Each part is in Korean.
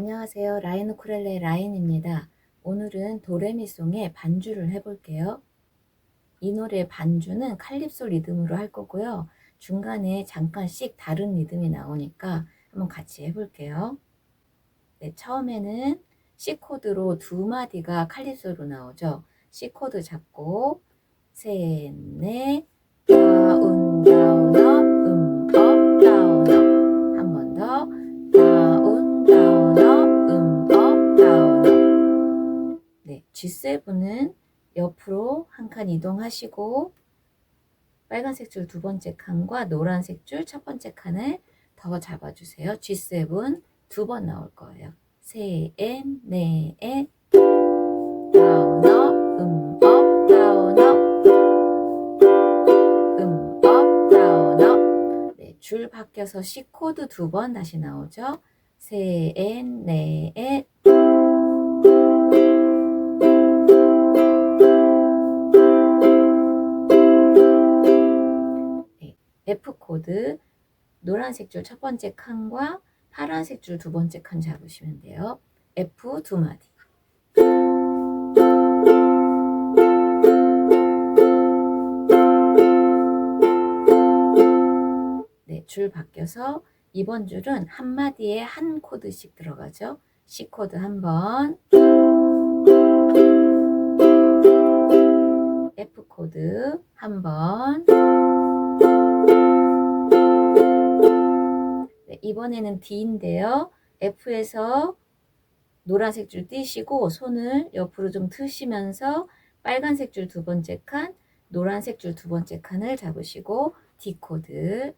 안녕하세요. 라인 우쿨렐레 라인입니다. 오늘은 도레미송의 반주를 해볼게요. 이 노래 반주는 칼립소 리듬으로 할 거고요. 중간에 잠깐씩 다른 리듬이 나오니까 한번 같이 해볼게요. 네, 처음에는 C 코드로 두 마디가 칼립소로 나오죠. C 코드 잡고 셋, 넷, 다운, 다운, 업, 음, G7은 옆으로 한 칸 이동하시고 빨간색 줄 두 번째 칸과 노란색 줄 첫 번째 칸을 더 잡아주세요. G7 두 번 나올 거예요. 셋, 넷, 다운, 업, 음, 업, 다운, 업. 음, 업, 다운, 업. 네, 줄 바뀌어서 C 코드 두 번 다시 나오죠. 셋, 넷, 네, F 코드 노란색 줄 첫 번째 칸과 파란색 줄 두 번째 칸 잡으시면 돼요. F 두 마디. 네, 줄 바뀌어서 이번 줄은 한 마디에 한 코드씩 들어가죠. C 코드 한 번, F 코드 한 번. 이번에는 D인데요. F에서 노란색 줄 띄시고 손을 옆으로 좀 트시면서 빨간색 줄 두 번째 칸, 노란색 줄 두 번째 칸을 잡으시고 D 코드.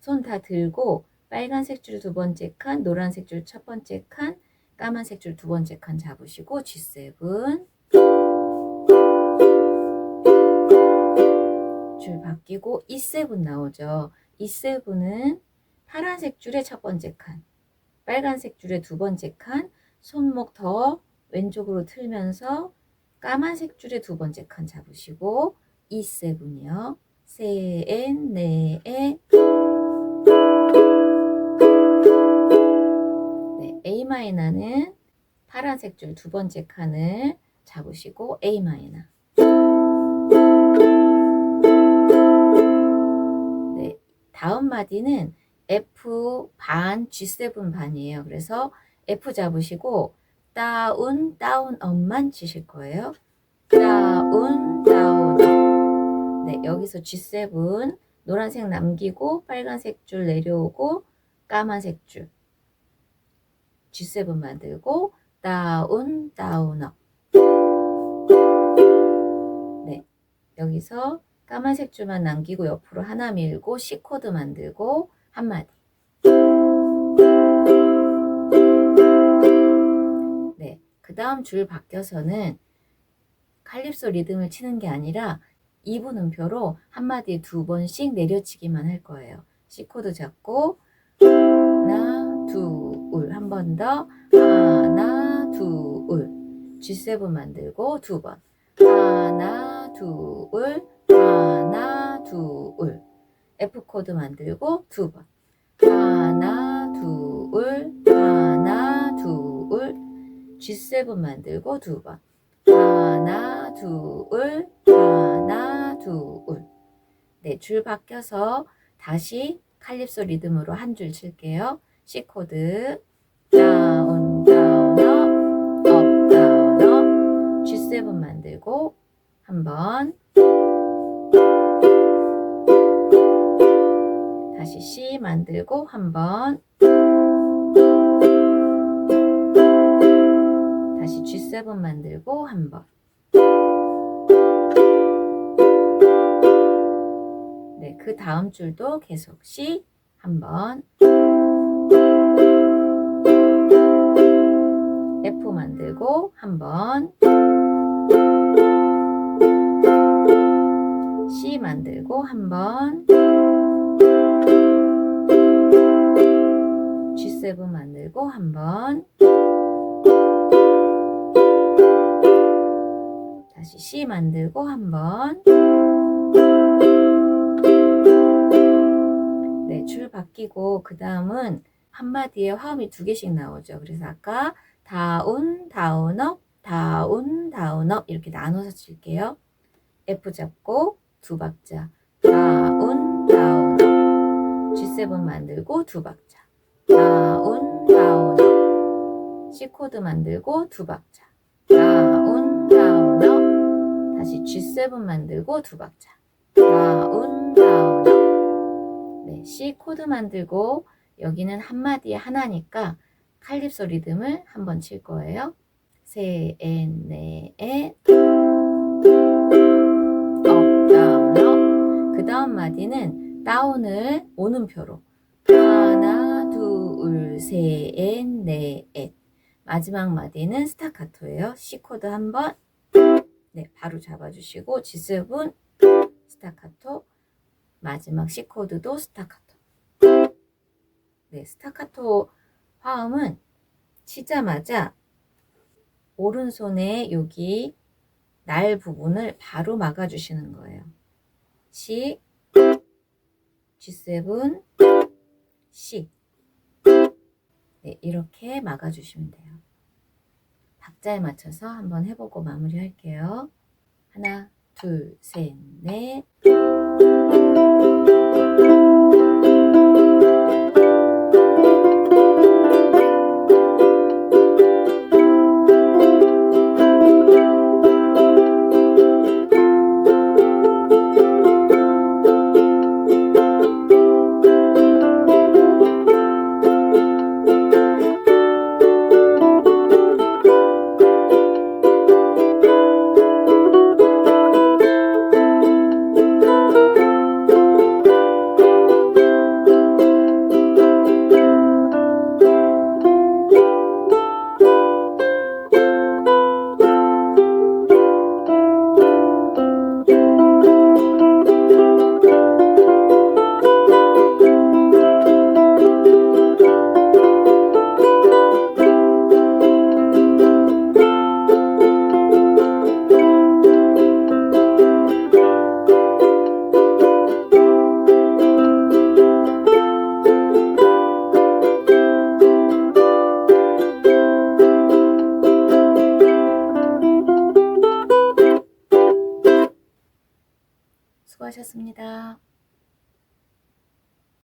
손 다 들고 빨간색 줄 두 번째 칸, 노란색 줄 첫 번째 칸, 까만색 줄 두 번째 칸 잡으시고 G7 줄 바뀌고 E7 나오죠. E7은 파란색 줄의 첫 번째 칸, 빨간색 줄의 두 번째 칸, 손목 더 왼쪽으로 틀면서 까만색 줄의 두 번째 칸 잡으시고 E7이요. 셋, 넷, 네, A 마이너는 파란색 줄 두 번째 칸을 잡으시고 A 마이너. 다음 마디는 F 반 G7 반이에요. 그래서 F 잡으시고 다운 다운 업만 치실 거예요. 다운 다운 업. 네, 여기서 G7 노란색 남기고 빨간색 줄 내려오고 까만색 줄 G7 만들고 다운 다운 업. 네. 여기서 까만색 줄만 남기고 옆으로 하나 밀고 C 코드 만들고 한 마디. 네. 그 다음 줄 바뀌어서는 칼립소 리듬을 치는 게 아니라 2분 음표로 한 마디에 두 번씩 내려치기만 할 거예요. C 코드 잡고 하나, 둘, 한번 더. 하나, 둘. G7 만들고 두 번. 하나, 둘, 하나, 둘. F 코드 만들고 두 번. 하나, 둘, 하나, 둘. G7 만들고 두 번. 하나, 둘, 하나, 둘. 네, 줄 바뀌어서 다시 칼립소 리듬으로 한 줄 칠게요. C 코드 다운 다운 업, 업 다운 업. G7 만들고 한번 다시 C 만들고 한번 다시 G7 만들고 한번. 네, 그 다음 줄도 계속 C 한번. F 만들고 한번 C 만들고 한번 G7 만들고 한번 다시 C 만들고 한번 네, 줄 바뀌고 그 다음은 한마디에 화음이 두 개씩 나오죠. 그래서 아까 다운, 다운업, 다운, 다운업 이렇게 나눠서 칠게요. F 잡고 두 박자. 다운, 다운 업. G7 만들고 두 박자. 다운, 다운 업. C 코드 만들고 두 박자. 다운, 다운 업. 다시 G7 만들고 두 박자. 다운, 다운 업. 네, C 코드 만들고 여기는 한마디에 하나니까 칼립소 리듬을 한번 칠 거예요. 세, 엔, 네, 에, 업, 다운, 업. 그 다음 마디는 다운을 오는표로 하나, 둘, 셋, 넷, 넷. 마지막 마디는 스타카토예요. C 코드 한번 네, 바로 잡아주시고 G7 스타카토 마지막 C 코드도 스타카토. 네, 스타카토 화음은 치자마자 오른손에 여기 날 부분을 바로 막아주시는 거예요. C, G7, C. 네, 이렇게 막아주시면 돼요. 박자에 맞춰서 한번 해보고 마무리 할게요. 하나, 둘, 셋, 넷. 수고하셨습니다.